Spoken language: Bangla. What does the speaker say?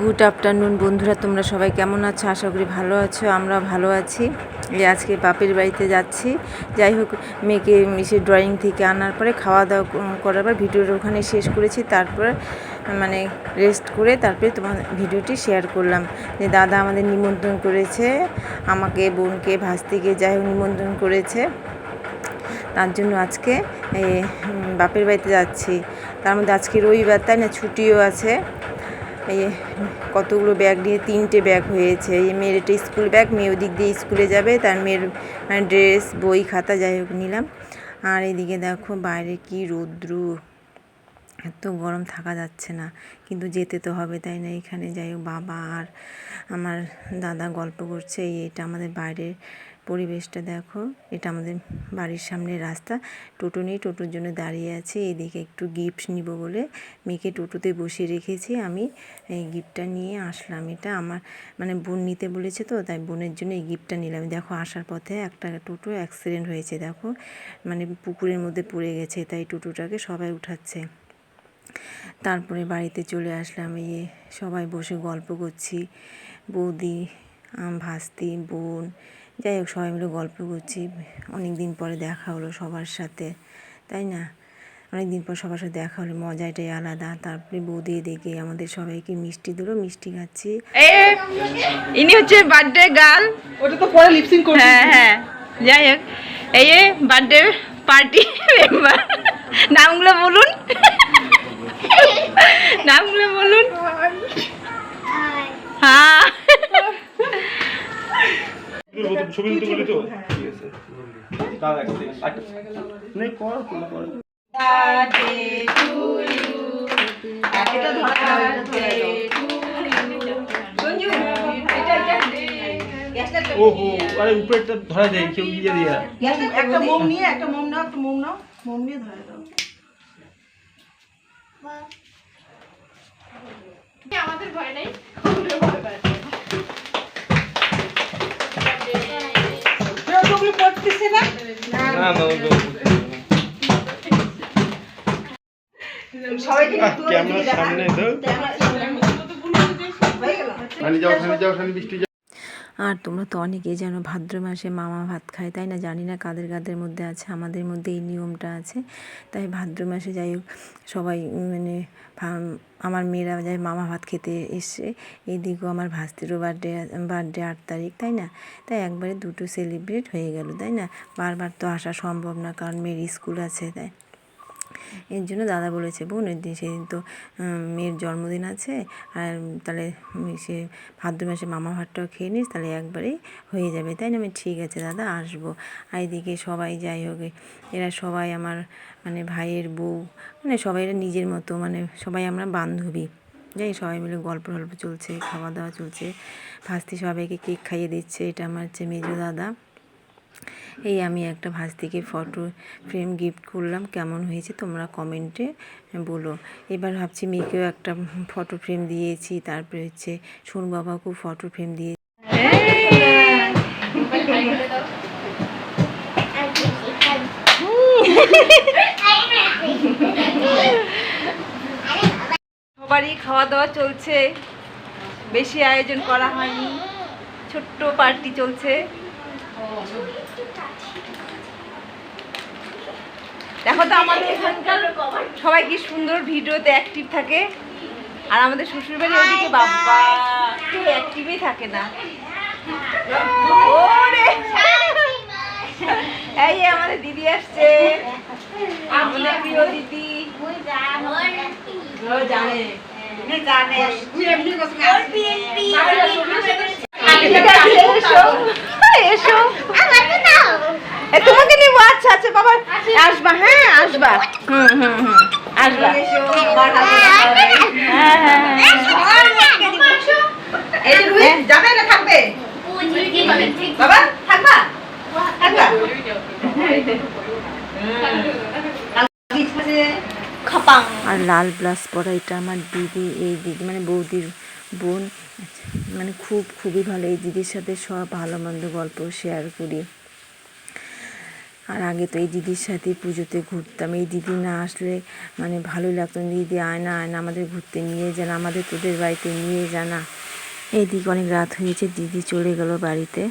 গুড আফটারনুন বন্ধুরা, তোমরা সবাই কেমন আছো? আশা করি ভালো আছো আমরা ভালো আছি। এই আজকে বাপের বাড়িতে যাচ্ছি। যাই হোক, মেয়েকে সে ড্রয়িং থেকে আনার পরে খাওয়া দাওয়া করার পর ভিডিওটা ওখানে শেষ করেছি। তারপর মানে রেস্ট করে তারপরে তোমার ভিডিওটি শেয়ার করলাম। যে দাদা আমাদের নিমন্ত্রণ করেছে, আমাকে, বোনকে, ভাস্তিকে, যাই হোক, নিমন্ত্রণ করেছে। তার জন্য আজকে বাপের বাড়িতে যাচ্ছি। তার মধ্যে আজকে রবিবার, তাই না? ছুটিও আছে। এই কতগুলো ব্যাগ নিয়ে তিনটে ব্যাগ হয়েছে। এই মেয়ের একটা স্কুল ব্যাগ মেয়ে ওদিক দিয়ে স্কুলে যাবে, তার মেয়ের ড্রেস বই, খাতা, যাই হোক নিলাম। আর এদিকে দেখো বাইরে কি রৌদ্র, এত গরম থাকা যাচ্ছে না, কিন্তু যেতে তো হবে তাই না এখানে। যাই হোক, বাবা আর আমার দাদা গল্প করছে এটা আমাদের বাইরের পরিবেশটা দেখো। এটা আমাদের বাড়ির সামনে রাস্তা। টোটো নিয়ে টোটোর জন্য দাঁড়িয়ে আছে। এদিকে একটু গিফট নিব বলে মেয়েকে টোটোতে বসিয়ে রেখেছি আমি। এই গিফটটা নিয়ে আসলাম। এটা আমার মানে বোন নিতে বলেছে তো, তাই বোনের জন্য এই গিফটটা নিলাম। দেখো, আসার পথে একটা টোটো অ্যাক্সিডেন্ট হয়েছে, দেখো। মানে পুকুরের মধ্যে পড়ে গেছে, তাই টোটোটাকে সবাই উঠাচ্ছে। তারপরে বাড়িতে চলে আসলাম। এই সবাই বসে গল্প করছি। বৌদি ভাস্তি, বোন যাই হোক সবাই মিলে গল্প করছি। অনেক দিন পরে দেখা হলো সবার সাথে তাই না? অনেক দিন পর সবার সাথে দেখা হলো মজাটাই আলাদা। তারপরে বৌদি দেখে আমাদের সবাইকে মিষ্টি দিলো মিষ্টি খাচ্ছি। ইনি হচ্ছে বার্থডে গার্ল ওটা তো পরে লিপসিং করবি হ্যাঁ হ্যাঁ। যাই হোক এই যে বার্থডে পার্টি মেম্বার নামগুলো বলুন। নামগুলো বলুন হ্যাঁ ছবি তুলতে বলি তো ঠিক আছে। দাঁড়া একটা একটা- নেই, কর। ওহো, আরে উপরেরটা ধরা দেয় কেউ দিয়া একটা মোম নিয়ে একটা মোম নাও একটা মোম নাও। মোম নিয়ে ধরে দাও। আমাদের পড়তেছে না? না না সবাইকে ক্যামেরার সামনে তো হয়ে গেল। খানি যাও খালি যাও খালি বৃষ্টি আর তোমরা তো অনেকেই জানো ভাদ্র মাসে মামা ভাত খায়, তাই না? জানি না কাদের কাদের মধ্যে আছে, আমাদের মধ্যে এই নিয়মটা আছে। তাই ভাদ্র মাসে যাই হোক, সবাই মানে আমার মেয়েরা যায় মামা ভাত খেতে এসছে এদিকেও আমার ভাস্তিরও বার্থডে বার্থডে আট তারিখ, তাই না? তাই একবারে দুটো সেলিব্রেট হয়ে গেল, তাই না? বারবার তো আসা সম্ভব না, কারণ মেয়ের স্কুল আছে, তাই। এর জন্য দাদা বলেছে, বোন সেদিন তো মেয়ের জন্মদিন আছে, আর তাহলে সে ভাদ্র মাসে মামা ভাতটাও খেয়ে নিস, তাহলে একবারেই হয়ে যাবে। তাই না? আমি ঠিক আছে দাদা, আসব। আর এদিকে সবাই যাই হোক, এরা সবাই আমার মানে ভাইয়ের বউ মানে সবাই এরা নিজের মতো মানে সবাই আমরা বান্ধবী। যাই সবাই মিলে গল্প টল্প চলছে, খাওয়া দাওয়া চলছে ফাস্তি সবাইকে কেক খাইয়ে দিচ্ছে, এটা আমার হচ্ছে মেজো দাদা। এই আমি একটা ভাস্তিকে ফটো ফ্রেম গিফট করলাম। কেমন হয়েছে তোমরা কমেন্টে বলো। এবার ভাবছি মেয়েকেও একটা ফটো ফ্রেম দিয়েছি। তারপরে হচ্ছে সোন বাবাকেও ফটো ফ্রেম দিয়ে সবারই খাওয়া দাওয়া চলছে। বেশি আয়োজন করা হয়নি। ছোট্ট পার্টি চলছে। দেখো তো আমাদের এখানকার সবাই কি সুন্দর ভিডিওতে অ্যাক্টিভ থাকে। আর আমাদের শ্বশুরবাড়ি ওদিকে বাবা কেউ অ্যাক্টিভই থাকে না। ওরে। এই আমাদের দিদি আসছে। আমাদের প্রিয় দিদি। ও জানে তুই এমনি কথা এসো এসো এ, তোমাকে নিবো আসবা হ্যাঁ আসবা। হুম হুম হুম আসবা। এই যে রুই যাবে না থাকবে? বাবা থাকবা? থাকবা? আর লাল ব্লাউজ পরা এটা আমার দিদি এই দিদি মানে বৌদির বোন। মানে খুব খুবই ভালো। এই দিদির সাথে সব ভালো মন্দ গল্প শেয়ার করি। আর আগে তো এই দিদির সাথে পুজোতে ঘুরতাম। এই দিদি না আসলে মানে ভালো লাগতো দিদি আয় না আয় না, আমাদের ঘুরতে নিয়ে যান আমাদের তোদের বাড়িতে নিয়ে জানা এইদিকে অনেক রাত হয়েছে, দিদি চলে গেল বাড়িতে।